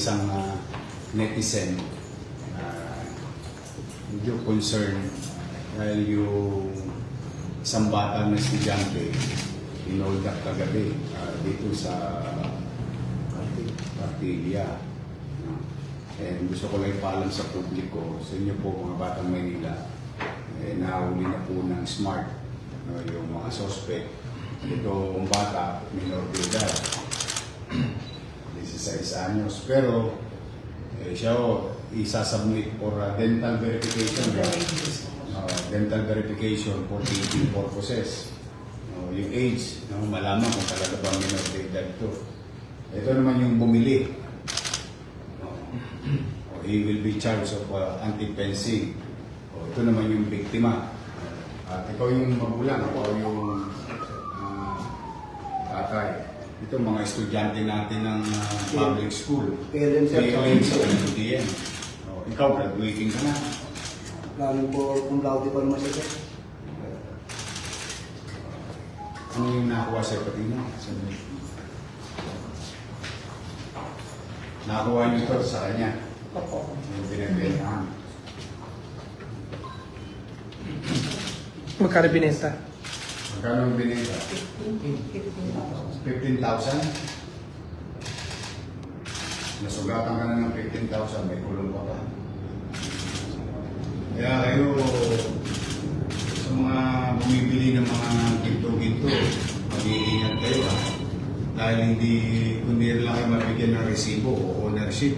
isang ah, netizen na medyo concerned dahil yung isang bata na estudyante inold up kagabi ah, dito sa Partilia. And gusto ko lang ipaalam sa publiko, sa inyo po mga batang Maynila, eh, nahuli na po ng smart no, yung mga suspect. Ito ang bata, minor de. 16 anyos. Pero eh, siya o, isasubmit for uh, dental verification. Uh, dental verification for teaching purposes. No, yung age, no, malaman kung talaga ba minor de edad to. Ito naman yung bumili. No, o, he will be charged of uh, anti-fencing. O, ito naman yung biktima. At ikaw yung magulang, ako yung ah, tatay. Ito mga estudyante natin ng ah, public school. Kailan sir? PLN sa UDN. O, ikaw, graduating ka na. Planning for cum laude pa naman siya sir. Ano yung nakuha sa pati mo? Nakuha niyo to sa kanya. Opo. Yung pinagbentahan. Magkano binenta? Magkano binenta? 15,000? Nasugatan ka na ng 15,000, may kulong pa ba? Kaya kayo, sa mga bumibili ng mga ginto-ginto, mag-iingat kayo ha. Dahil hindi, kundi lang kayo mabigyan ng resibo o ownership.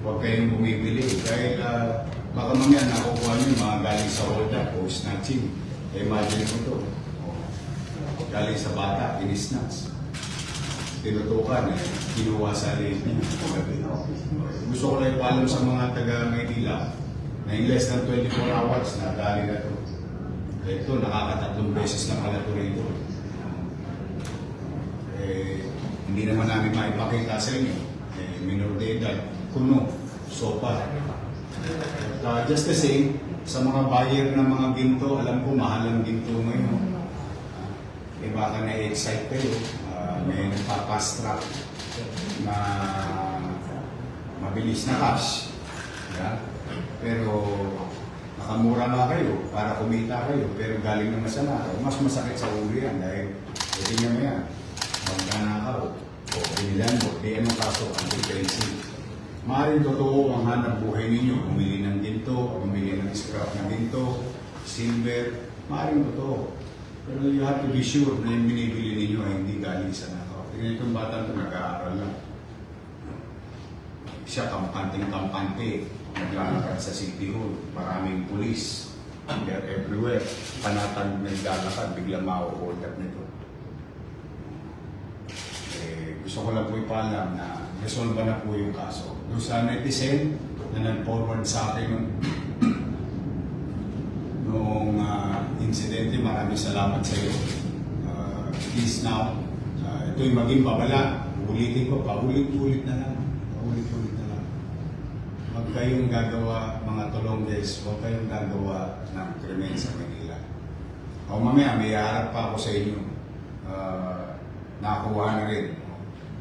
Huwag kayong bumibili. Dahil ah, baka mamaya nakukuha nyo mga galing sa hold up o snatching. Imagine mo to. Galing sa bata, in-snatch. Tinutukan, eh, kinuha sa leg niya. Gusto ko lang ipaalam sa mga taga Maynila na in less than 24 hours na dali na to. Ito, nakakatatlong beses na pala to rito. Eh, hindi naman namin maipakita sa inyo. Eh, minor de edad, kuno, sopa. At uh, just the same, sa mga buyer ng mga ginto, alam ko mahal ang ginto ngayon. Eh baka na-excite kayo, ah, may nagpa-fast track na mabilis na cash. Yeah? Pero nakamura nga kayo para kumita kayo, pero galing naman sa nakaw. Mas masakit sa ulo yan dahil eh, tingnan mo yan, magkanakaw o pinilan mo, di anong kaso, anti-fencing. Maaaring totoo ang hanap buhay ninyo, bumili ng ginto, bumili ng scrap ng ginto, silver, maaaring totoo. Pero you have to be sure na yung binibili ninyo ay hindi galing sa nakaw. Tingnan itong bata ito, nag-aaral lang. Siya kampanting-kampante, naglalakad sa City Hall, maraming pulis, they're everywhere. Panatag naglalakad, biglang ma-hold nito. Eh, gusto ko lang po ipaalam na resolve na po yung kaso. Doon sa netizen na nag-forward sa akin ah, insidente, maraming salamat sa iyo. Uh, please now, uh, ito'y maging babala. Ulitin ko, paulit-ulit na lang. Paulit-ulit na lang. Huwag kayong gagawa, mga tulongges, huwag kayong gagawa ng krimen sa Manila. O mamaya, may harap pa ako sa inyo. Uh, nakakuha na rin.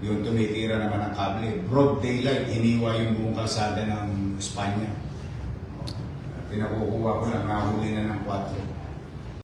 Yung tumitira naman ng kable. Broad daylight, hiniwa yung buong kalsada ng Espanya. Pinakukuha ko lang, nahuli na ng 4.